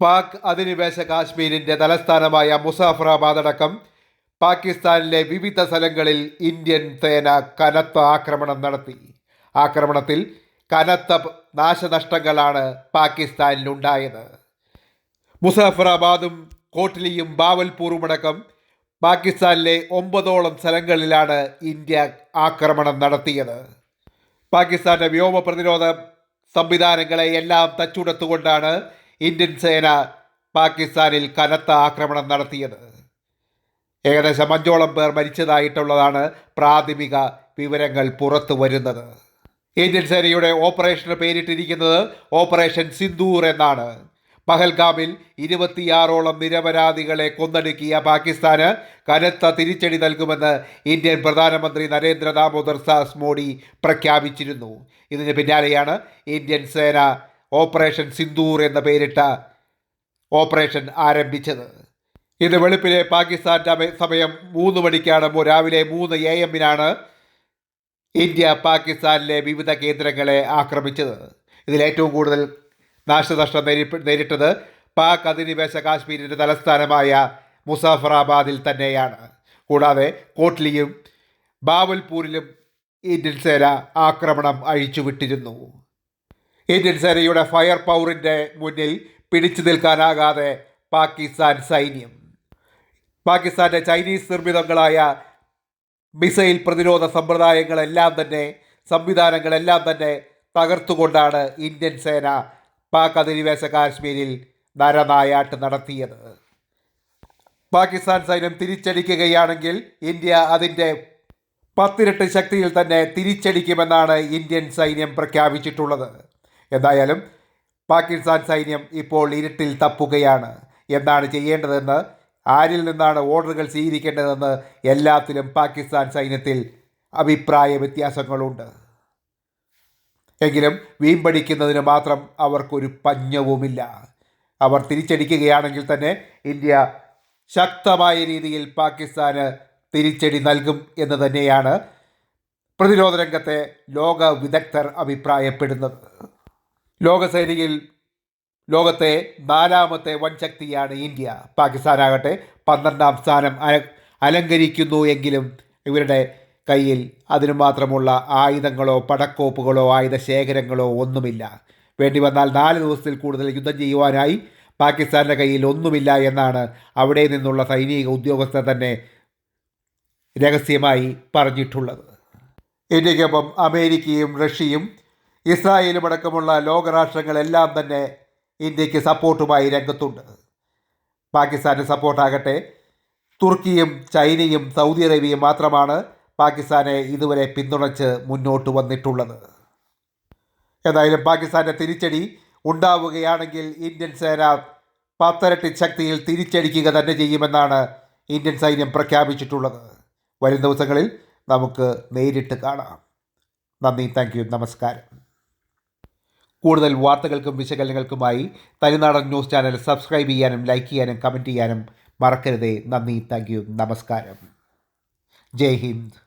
പാക് അധിനിവേശ കാശ്മീരിന്റെ തലസ്ഥാനമായ മുസാഫറാബാദ് അടക്കം പാകിസ്ഥാനിലെ വിവിധ സ്ഥലങ്ങളിൽ ഇന്ത്യൻ സേന കനത്ത ആക്രമണം നടത്തി. ആക്രമണത്തിൽ കനത്ത നാശനഷ്ടങ്ങളാണ് പാകിസ്ഥാനിലുണ്ടായത്. മുസാഫറാബാദും കോട്ട്ലിയും ബാവൽപൂറും അടക്കം പാകിസ്ഥാനിലെ ഒമ്പതോളം സ്ഥലങ്ങളിലാണ് ഇന്ത്യ ആക്രമണം നടത്തിയത്. പാകിസ്ഥാന്റെ വ്യോമ പ്രതിരോധ സംവിധാനങ്ങളെ എല്ലാം തച്ചുടത്തുകൊണ്ടാണ് ഇന്ത്യൻ സേന പാകിസ്ഥാനിൽ കനത്ത ആക്രമണം നടത്തിയത്. ഏകദേശം അഞ്ചോളം പേർ മരിച്ചതായിട്ടുള്ളതാണ് പ്രാഥമിക വിവരങ്ങൾ പുറത്തു വരുന്നത്. ഇന്ത്യൻ സേനയുടെ ഓപ്പറേഷന് പേരിട്ടിരിക്കുന്നത് ഓപ്പറേഷൻ സിന്ദൂർ എന്നാണ്. പഹൽഗാമിൽ ഇരുപത്തിയാറോളം നിരപരാധികളെ കൊന്നൊടുക്കിയ പാകിസ്ഥാന് കനത്ത തിരിച്ചടി നൽകുമെന്ന് ഇന്ത്യൻ പ്രധാനമന്ത്രി നരേന്ദ്ര ദാമോദർ ദാസ് മോഡി പ്രഖ്യാപിച്ചിരുന്നു. ഇതിന് പിന്നാലെയാണ് ഇന്ത്യൻ സേന ഓപ്പറേഷൻ സിന്ദൂർ എന്ന പേരിട്ട ഓപ്പറേഷൻ ആരംഭിച്ചത്. ഇത് വെളുപ്പിലെ പാകിസ്ഥാൻ സമയം മൂന്ന് മണിക്കാണ്. രാവിലെ മൂന്ന് എ എമ്മിനാണ് ഇന്ത്യ പാകിസ്ഥാനിലെ വിവിധ കേന്ദ്രങ്ങളെ ആക്രമിച്ചത്. ഇതിൽ ഏറ്റവും കൂടുതൽ നാശനഷ്ടം നേരി- നേരിട്ടത് പാക് അധിനിവേശ കാശ്മീരിന്റെ തലസ്ഥാനമായ മുസാഫറാബാദിൽ തന്നെയാണ്. കൂടാതെ കോട്ട്ലിയും ബാവൽപൂരിലും ഇന്ത്യൻ സേന ആക്രമണം അഴിച്ചുവിട്ടിരുന്നു. ഇന്ത്യൻ സേനയുടെ ഫയർ പവറിന്റെ മുന്നിൽ പിടിച്ചു നിൽക്കാനാകാതെ പാകിസ്ഥാൻ സൈന്യം. പാകിസ്ഥാന്റെ ചൈനീസ് നിർമ്മിതങ്ങളായ മിസൈൽ പ്രതിരോധ സമ്പ്രദായങ്ങളെല്ലാം തന്നെ സംവിധാനങ്ങളെല്ലാം തന്നെ തകർത്തുകൊണ്ടാണ് ഇന്ത്യൻ സേന പാക് അധിനിവേശ കാശ്മീരിൽ നരനായാട്ട് നടത്തിയത്. പാകിസ്ഥാൻ സൈന്യം തിരിച്ചടിക്കുകയാണെങ്കിൽ ഇന്ത്യ അതിന്റെ പത്തിരട്ട് ശക്തിയിൽ തന്നെ തിരിച്ചടിക്കുമെന്നാണ് ഇന്ത്യൻ സൈന്യം പ്രഖ്യാപിച്ചിട്ടുള്ളത്. എന്തായാലും പാകിസ്ഥാൻ സൈന്യം ഇപ്പോൾ ഇരുട്ടിൽ തപ്പുകയാണ്. എന്താണ് ചെയ്യേണ്ടതെന്ന്? ആരിൽ നിന്നാണ് ഓർഡറുകൾ സ്വീകരിക്കേണ്ടതെന്ന് എല്ലാത്തിലും പാകിസ്ഥാൻ സൈന്യത്തിൽ അഭിപ്രായ വ്യത്യാസങ്ങളുണ്ട്. എങ്കിലും വീമ്പടിക്കുന്നതിന് മാത്രം അവർക്കൊരു പഞ്ഞവുമില്ല. അവർ തിരിച്ചടിക്കുകയാണെങ്കിൽ തന്നെ ഇന്ത്യ ശക്തമായ രീതിയിൽ പാകിസ്ഥാന് തിരിച്ചടി നൽകും എന്ന് തന്നെയാണ് പ്രതിരോധ രംഗത്തെ ലോക വിദഗ്ധർ അഭിപ്രായപ്പെടുന്നത്. ലോകസേനയിൽ ലോകത്തെ നാലാമത്തെ വൻശക്തിയാണ് ഇന്ത്യ. പാകിസ്ഥാനാകട്ടെ പന്ത്രണ്ടാം സ്ഥാനം അലങ്കരിക്കുന്നു എങ്കിലും ഇവരുടെ കയ്യിൽ അതിനു മാത്രമുള്ള ആയുധങ്ങളോ പടക്കോപ്പുകളോ ആയുധ ശേഖരങ്ങളോ ഒന്നുമില്ല. വേണ്ടി വന്നാൽ നാല് ദിവസത്തിൽ കൂടുതൽ യുദ്ധം ചെയ്യുവാനായി പാകിസ്ഥാന്റെ കയ്യിൽ ഒന്നുമില്ല എന്നാണ് അവിടെ നിന്നുള്ള സൈനിക ഉദ്യോഗസ്ഥർ തന്നെ രഹസ്യമായി പറഞ്ഞിട്ടുള്ളത്. ഇന്ത്യക്കൊപ്പം അമേരിക്കയും റഷ്യയും ഇസ്രായേലും അടക്കമുള്ള ലോകരാഷ്ട്രങ്ങളെല്ലാം തന്നെ ഇന്ത്യയ്ക്ക് സപ്പോർട്ടുമായി രംഗത്തുണ്ട്. പാകിസ്ഥാന് സപ്പോർട്ടാകട്ടെ. തുർക്കിയും ചൈനയും സൗദി അറേബ്യയും മാത്രമാണ് പാകിസ്ഥാനെ ഇതുവരെ പിന്തുണച്ച് മുന്നോട്ട് വന്നിട്ടുള്ളത്. ഏതായാലും പാകിസ്ഥാന്റെ തിരിച്ചടി ഉണ്ടാവുകയാണെങ്കിൽ ഇന്ത്യൻ സേന പത്തരട്ടി ശക്തിയിൽ തിരിച്ചടിക്കുക തന്നെ ചെയ്യുമെന്നാണ് ഇന്ത്യൻ സൈന്യം പ്രഖ്യാപിച്ചിട്ടുള്ളത്. വരും ദിവസങ്ങളിൽ നമുക്ക് നേരിട്ട് കാണാം. നന്ദി താങ്ക് നമസ്കാരം. കൂടുതൽ വാർത്തകൾക്കും വിശകലനങ്ങൾക്കുമായി തനിനാടൻ ന്യൂസ് ചാനൽ സബ്സ്ക്രൈബ് ചെയ്യാനും ലൈക്ക് ചെയ്യാനും കമന്റ് ചെയ്യാനും മറക്കരുതേ. നന്ദി താങ്ക് നമസ്കാരം. ജയ് ഹിന്ദ്.